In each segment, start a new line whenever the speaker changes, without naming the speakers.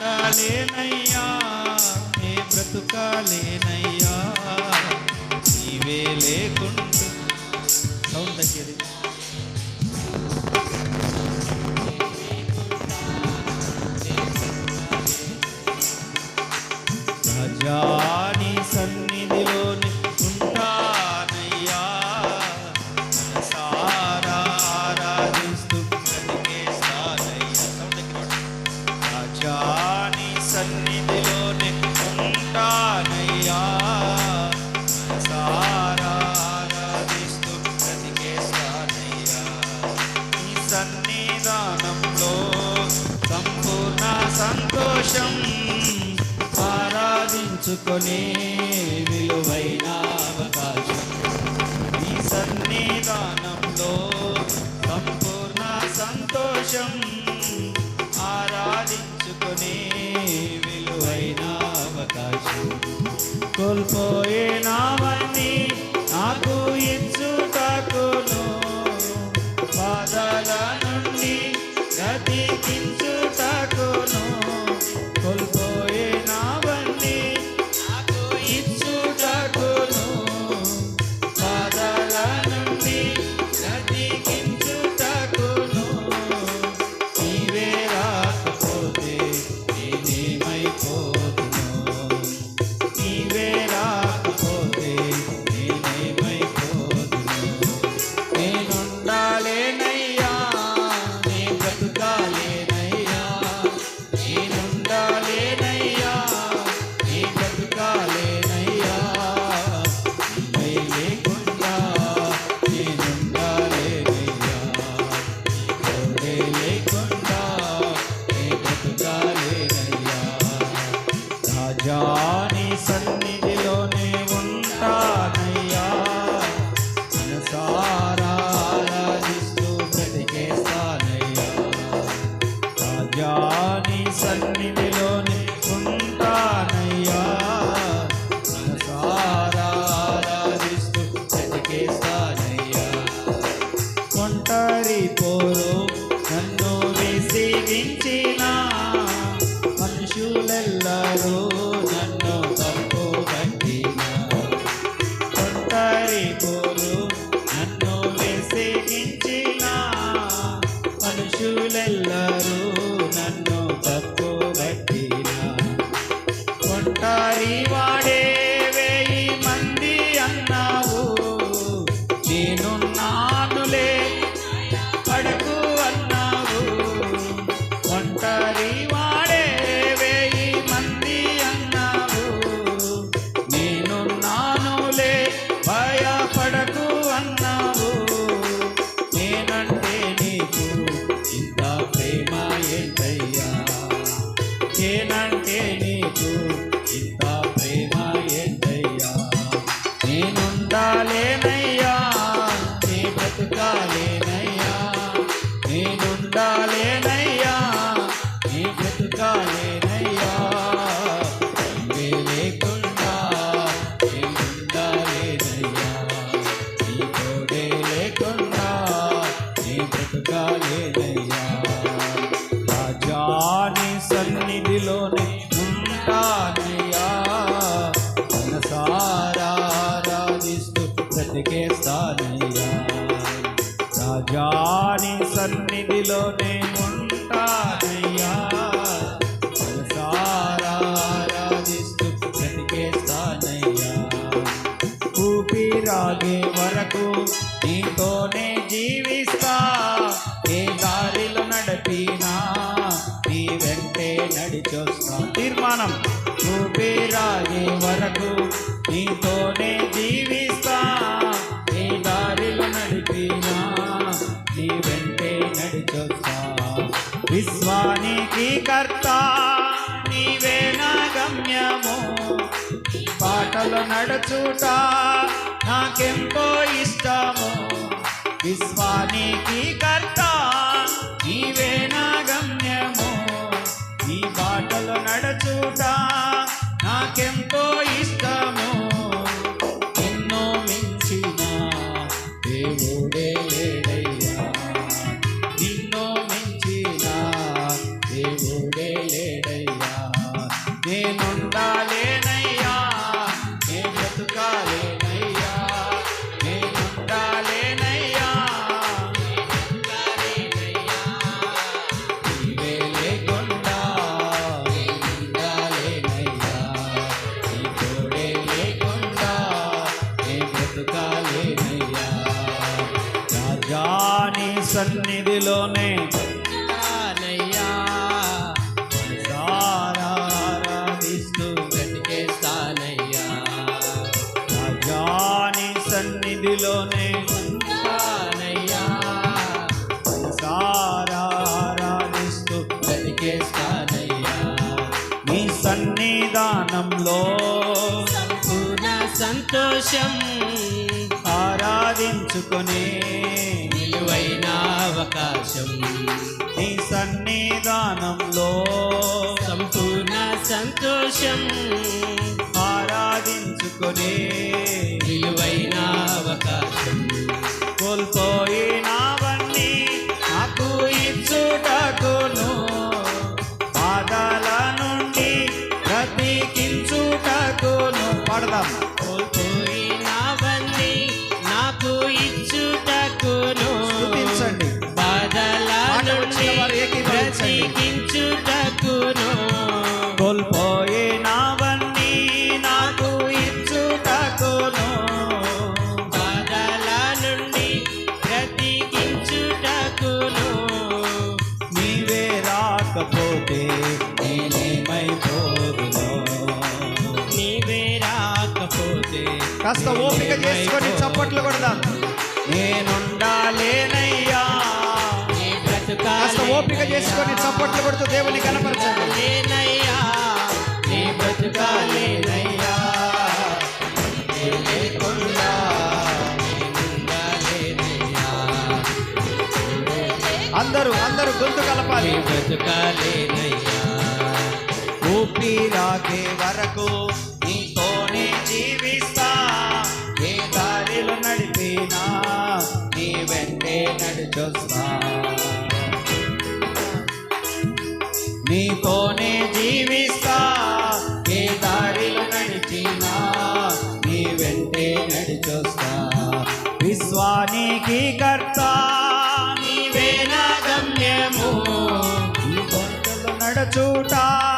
ఉండాలేనయ్యా నే బ్రతుకాలేనయ్యా. నీవే లేకుండా సౌండ్ తగ్గేది చేసుకొని 大家好 నేనుండాలేనయ్యా నీ బతుకాలేనయ్యా నేనుండాలేన মিলনে నడుచుట నాకెంతో ఇష్టము. విశ్వానికి కర్ సన్నిధిలోనే నీ సన్నిధానంలో
సంపూర్ణ సంతోషం.
కాస్త ఓపిక చేసుకొని చప్పట్లు కొడదాం? నేనుండాలేనయ్యా. కాస్త ఓపిక చేసుకొని చప్పట్లు కొడుతూ దేవుని కనపరచాలి
నేనయ్యా నీ బ్రతుకాలేనయ్యా.
గొంతు కలపాలి. బ్రతకాలే వరకు నీతోనే జీవిస్తా. ఏ దారిలో నడిపినా నీ వెంటే నడిచొస్తా. నీతోనే జీవిస్తా. छूटा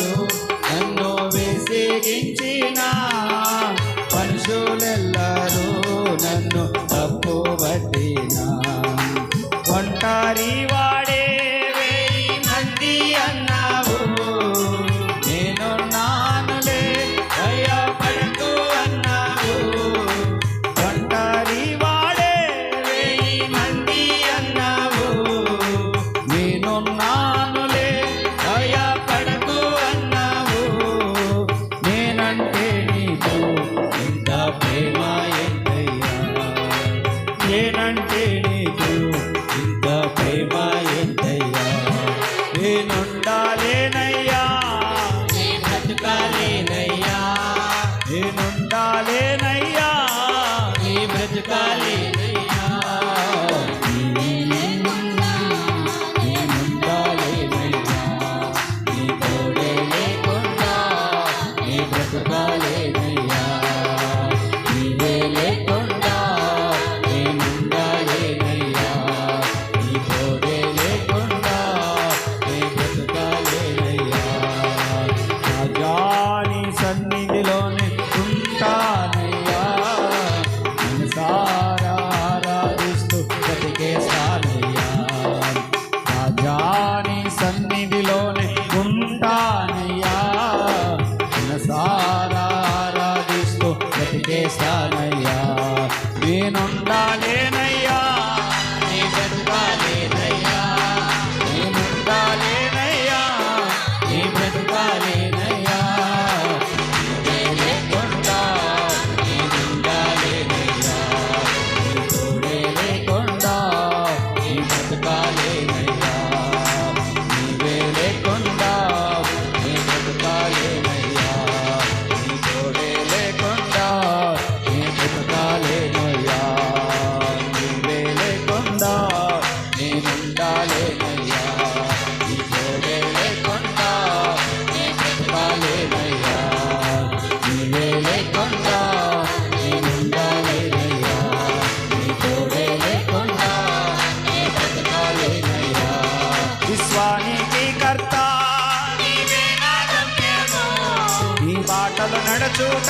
బాటలు నడుచుట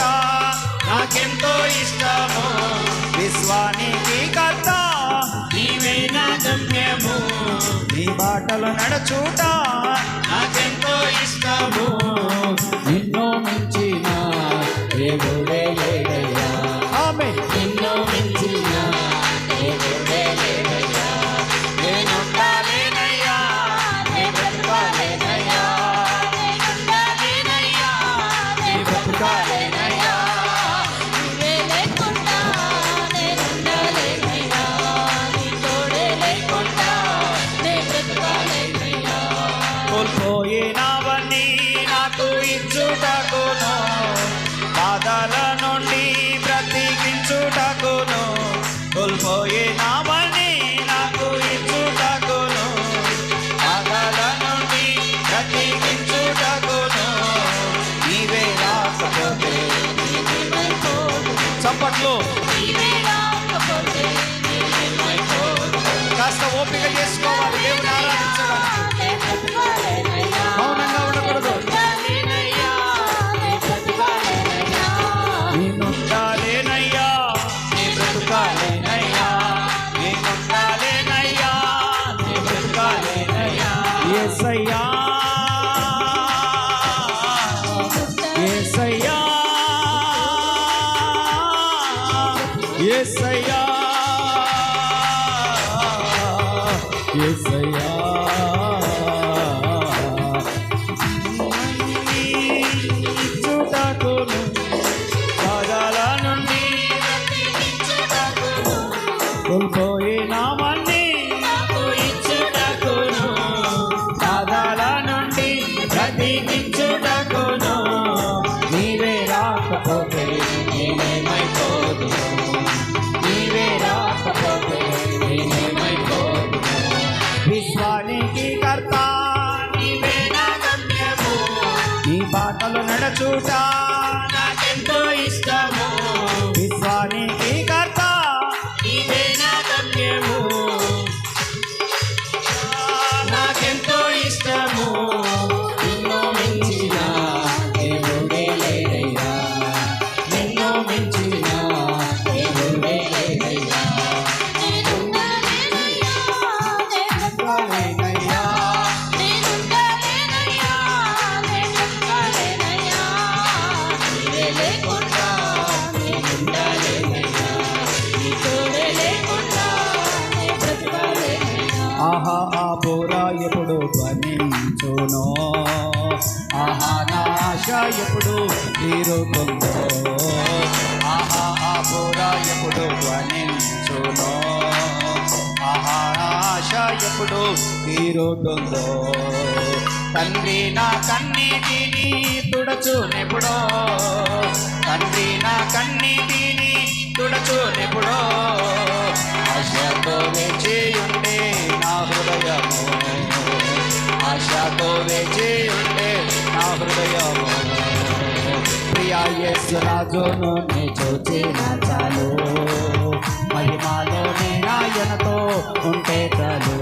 నాకెంతో ఇష్టము. విశ్వానికి కర్త
నీవేనా గమ్యము.
నీ బాటలు నడుచుట
నాకెంతో ఇష్టము. నిన్ను మించిన దేవుడే
బాటలు ఎప్పుడు తీరుతుందో ఆహా ఆ బోర ఎప్పుడు ధ్వనించునో ఆహా ఆశ ఎప్పుడు తీరుతుందో తండ్రి నా కన్నీటిని తుడచునెప్పుడో? తండ్రి నా కన్నీటిని తుడచునెప్పుడో? ఆశతో వేచి ఉండే నా హృదయము. ఆశతో వేచి ఉండే నా హృదయము. యేసు రాజును నే చూచిన చాలు మహిమాలో నీ నాయనతో ఉంటే చాలు.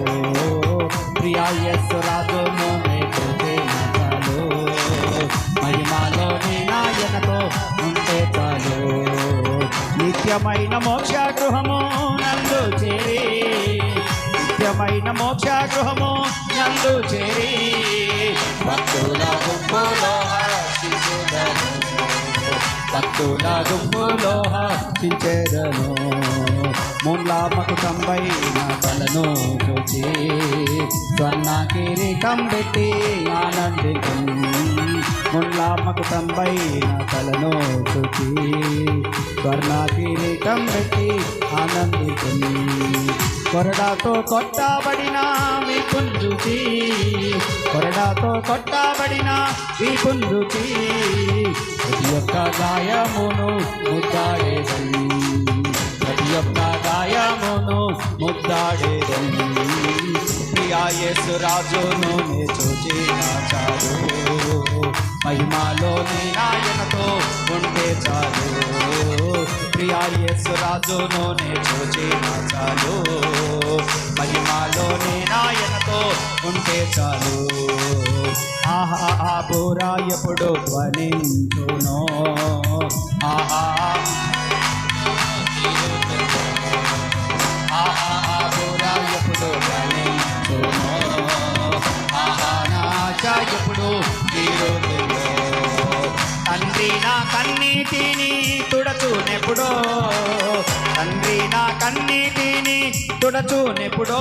ప్రియా యేసు రాజును నే చూచిన చాలు మహిమాలో నీ నాయనతో ఉంటే చాలు. నిత్యమైన మోక్ష గృహము నందు చేరి నిత్యమైన మోక్ష గృహము నందు చేరి. భక్తుల గుంపులో భక్తుల దుమ్ములో హాసించెదను. ముల్లామకు తంబైన తలను చూచి స్వర్ణ కిరీటం పెట్టి ఆనందించు ముల్లామకు తంబైన తలను చూచి స్వర్ణ కిరీటం పెట్టి ఆనందించు కొరడాతో కొట్టబడిన మీ చూచి కొరడాతో కొట్టబడిన మీ చూచి ప్రతి యొక్క గాయమును ముద్దాడేదని. ప్రతి యొక్క గాయమును ముద్దాడేదని. ప్రియాయేసు రాజును నే చూచిన చాలు మహిమాలో నీ నాయనతో ఉంటే చాలు. ప్రియా యేసు రాజును నే చూచిన చాలు. మహిమాలోనే నాయనతో ఉంటే చాలు. ఆహా ఆ బూరా ఎప్పుడు ధ్వనించును. ఆహా ఎప్పుడు ఎప్పుడు తండ్రి నా కన్నీటిని తుడచునెప్పుడో? తండ్రి నా కన్నీటిని తుడచునెప్పుడో?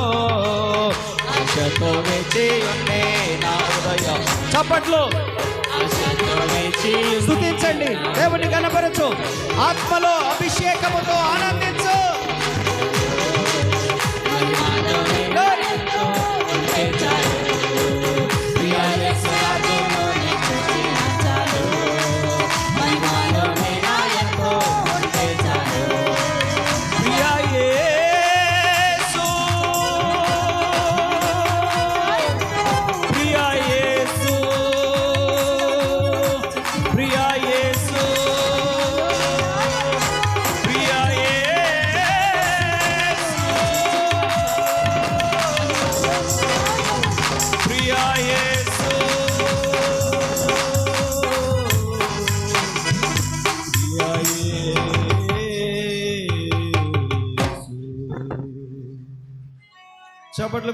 ఆశతో వేచి ఉండే నా హృదయం. చప్పట్లు. స్తుతించండి. దేవుని కనపరచు. ఆత్మలో అభిషేకముతో ఆనందించు.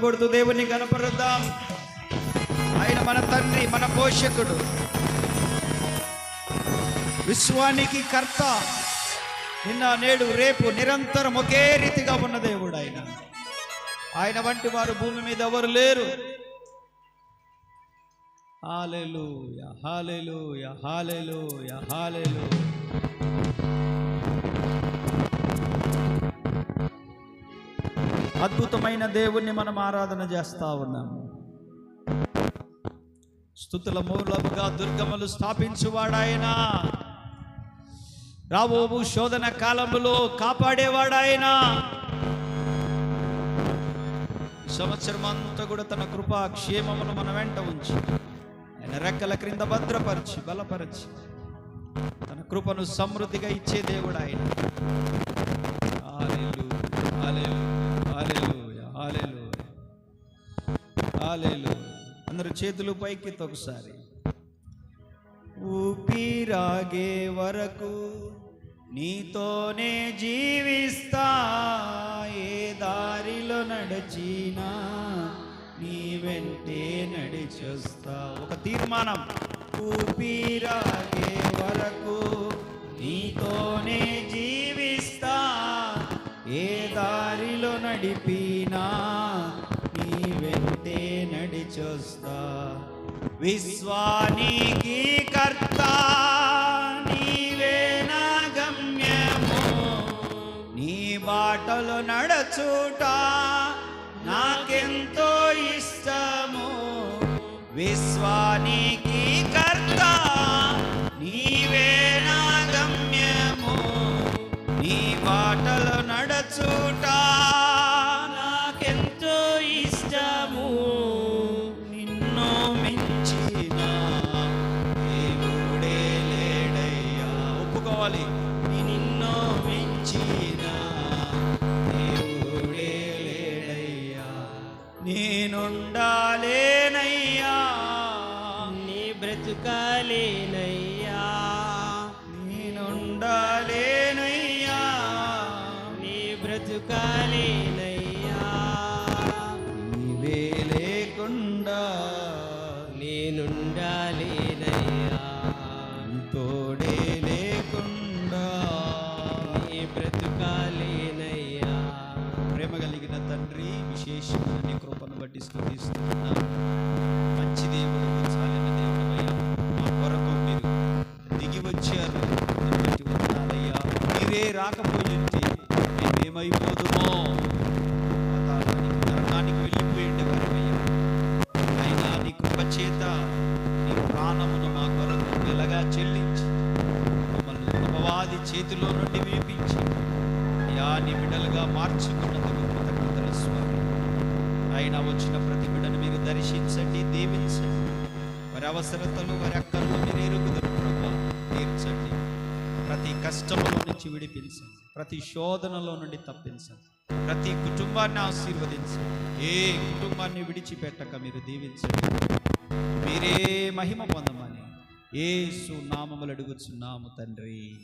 కొడుతూ దేవుని కనపరుద్దాం ఆయన మన తండ్రి మన పోషకుడు. విశ్వానికి కర్త. నిన్న నేడు రేపు నిరంతరం ఒకే రీతిగా ఉన్న దేవుడు ఆయన. ఆయన వంటి వారు భూమి మీద ఎవరు లేరు. హాలేలు హాలెలూయ హాలెలూయ హాలెలూయ. అద్భుతమైన దేవుణ్ణి మనం ఆరాధన చేస్తా ఉన్నాము. స్థుతుల మూలముగా దుర్గములు స్థాపించువాడాయన. రాబోబు శోధన కాలములో కాపాడేవాడాయన. సంవత్సరం అంతా కూడా తన కృపా క్షేమమును మన వెంట ఉంచి ఆయన రెక్కల క్రింద భద్రపరిచి బలపరిచి తన కృపను సమృద్ధిగా ఇచ్చే దేవుడు ఆయన హల్లెలూయా, హల్లెలూయా, అందరు చేతులు పైకి ఒకసారి ఊపిరాగే వరకు నీతోనే జీవిస్తా. ఏ దారిలో నడిచినా నీ వెంటే నడిచొస్తా. ఒక తీర్మానం. ఊపిరాగే వరకు నీతోనే జీవిస్తా. ఏ దారిలో నడిపి నడిపినా నీ వెంటే నడిచొస్తా. విశ్వానికి కర్త నీవేనా గమ్యము. నీ బాటలు నడచుట నాకెంతో ఇష్టము. విశ్వానికి కర్త నీవేనా గమ్యము. నీ బాటలు నడచుట
బ్రతుకాలేనయ్యా.
నేనుండాలేనయ్యా.
నీ బ్రతుకాలేనయ్యా.
నీవే లేకుండా
నేనుండాలేనయ్యా.
తోడే లేకుండా
నీ బ్రతుకాలేనయ్యా.
ప్రేమ కలిగిన తండ్రి విశేషమైన కృపను బట్టి స్థుతిస్తున్నాను మీరే రాకపోయింటే మేమేమైపోదుమో పాతాళానికి, నరకానికి వెళ్ళిపోయిండే వారమయ్యా. అయినా నీ కృప చేత నీ ప్రాణమును మా కొరకు వెలగా చెల్లించి మమ్మల్ని అపవాది చేతిలో నుండి వేపించి అయ్యా నీ బిడ్డలుగా మార్చుకున్నందుకు కృతజ్ఞతలు స్వామి. ఆయన వచ్చిన ప్రతి బిడ్డను మీరు దర్శించండి దీవించండి. వారి అవసరతలు వారి అక్కర్లు మీరు ఎరుగుదరు ప్రభా తీర్చండి. ప్రతి కష్టములో నుంచి విడిపించండి. ప్రతి శోధనలో నుండి తప్పించండి. ప్రతి కుటుంబాన్ని ఆశీర్వదించండి. ఏ కుటుంబాన్ని విడిచిపెట్టక మీరు దీవించండి. మీరే మహిమ పొందమని ఏ సునామములు అడుగుచున్నాము తండ్రి.